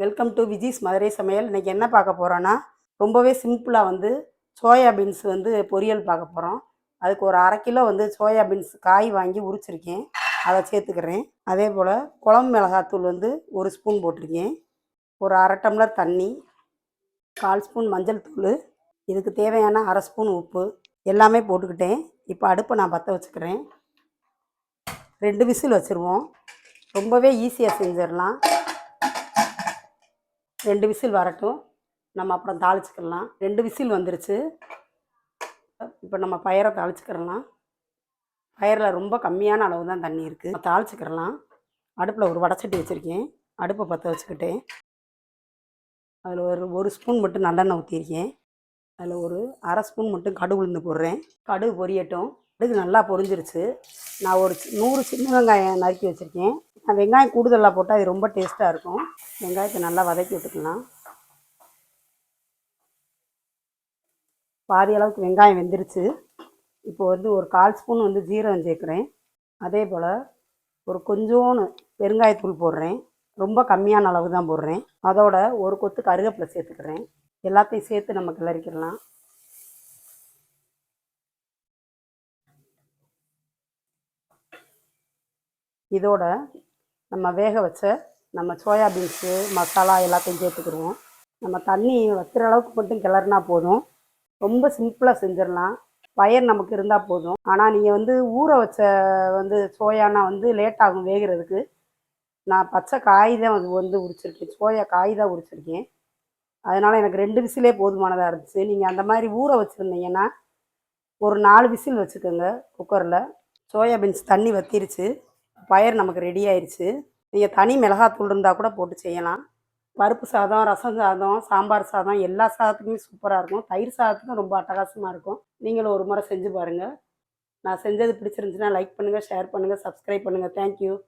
Welcome to Viji's Madurai சமையல். இன்றைக்கி என்ன பார்க்க போகிறோன்னா ரொம்பவே சிம்பிளாக வந்து சோயா பீன்ஸ் வந்து பொரியல் பார்க்க போகிறோம் அதுக்கு ஒரு அரை கிலோ வந்து சோயா பீன்ஸ் காய் வாங்கி உரிச்சிருக்கேன். அதை சேர்த்துக்கிறேன். அதே போல் குழம்பு மிளகாத்தூள் வந்து ஒரு ஸ்பூன் போட்டிருக்கேன். ஒரு அரை டம்ளர் தண்ணி கால் ஸ்பூன் மஞ்சள் தூள் இதுக்கு தேவையான அரை ஸ்பூன் உப்பு எல்லாமே போட்டுக்கிட்டேன். இப்போ அடுப்பை நான் பற்ற வச்சுக்கிறேன். ரெண்டு விசில் வச்சுருவோம். ரொம்பவே ஈஸியாக செஞ்சிடலாம். ரெண்டு விசில் வரட்டும். நம்ம அப்புறம் தாளிச்சுக்கலாம். ரெண்டு விசில் வந்துருச்சு. இப்போ நம்ம பயிரை தாளிச்சுக்கிறலாம். பயிரில் ரொம்ப கம்மியான அளவு தான் தண்ணி இருக்குது தாளிச்சுக்கிறலாம். அடுப்பில் ஒரு வடச்சட்டி வச்சுருக்கேன். அடுப்பை பற்ற வச்சுக்கிட்டேன். அதில் ஒரு ஒரு ஸ்பூன் மட்டும் நல்லெண்ணெய் ஊற்றிருக்கேன் அதில் ஒரு அரை ஸ்பூன் மட்டும் கடுகு உளுந்து போடுறேன். கடுகு பொரியட்டும். கடுகு நல்லா பொரிஞ்சிருச்சு. நான் ஒரு நூறு சின்ன வெங்காயம் நறுக்கி வச்சுருக்கேன். நான் வெங்காயம் கூடுதலாக போட்டால் அது ரொம்ப டேஸ்ட்டாக இருக்கும். வெங்காயத்தை நல்லா வதக்கி விட்டுக்கலாம். பாதி அளவுக்கு வெங்காயம் வெந்துருச்சு. இப்போ வந்து ஒரு கால் ஸ்பூன் வந்து ஜீரகம் சேர்க்குறேன். அதே போல் ஒரு கொஞ்சோன்னு பெருங்காயத்தூள் போடுறேன். ரொம்ப கம்மியான அளவு தான் போடுறேன். அதோட ஒரு கொத்து கருவேப்பிலை சேர்த்துக்கிறேன். எல்லாத்தையும் சேர்த்து நம்ம கிளறிக்கலாம். இதோட நம்ம வேக வச்ச நம்ம சோயா பீன்ஸு மசாலா எல்லாத்தையும் சேர்த்துக்கிடுவோம். நம்ம தண்ணி வைக்கிற அளவுக்கு மட்டும் கிளறினா போதும். ரொம்ப சிம்பிளாக செஞ்சிடலாம். பயர் நமக்கு இருந்தால் போதும். ஆனால் நீங்கள் வந்து ஊற வச்ச வந்து சோயானா வந்து லேட் ஆகும் வேகிறதுக்கு. நான் பச்சை காய் தான் அது வந்து உரிச்சிருக்கேன். சோயா காய் தான் உரிச்சிருக்கேன். அதனால் எனக்கு ரெண்டு விசிலே போதுமானதாக இருந்துச்சு. நீங்கள் அந்த மாதிரி ஊற வச்சுருந்தீங்கன்னா ஒரு நாலு விசில் வச்சுக்கோங்க குக்கரில் சோயா பீன்ஸ் தண்ணி வத்திருச்சு. பயர் நமக்கு ரெடி ஆயிடுச்சு நீங்கள் தனி மிளகாத்தூள் இருந்தால் கூட போட்டு செய்யலாம். பருப்பு சாதம் ரசம் சாதம் சாம்பார் சாதம் எல்லா சாதத்துக்குமே சூப்பராக இருக்கும். தயிர் சாதத்துக்கும் ரொம்ப அட்டகாசமாக இருக்கும். நீங்களும் ஒரு முறை செஞ்சு பாருங்கள் நான் செஞ்சது பிடிச்சிருந்துச்சுன்னா லைக் பண்ணுங்கள் ஷேர் பண்ணுங்கள் சப்ஸ்கிரைப் பண்ணுங்கள் தேங்க்யூ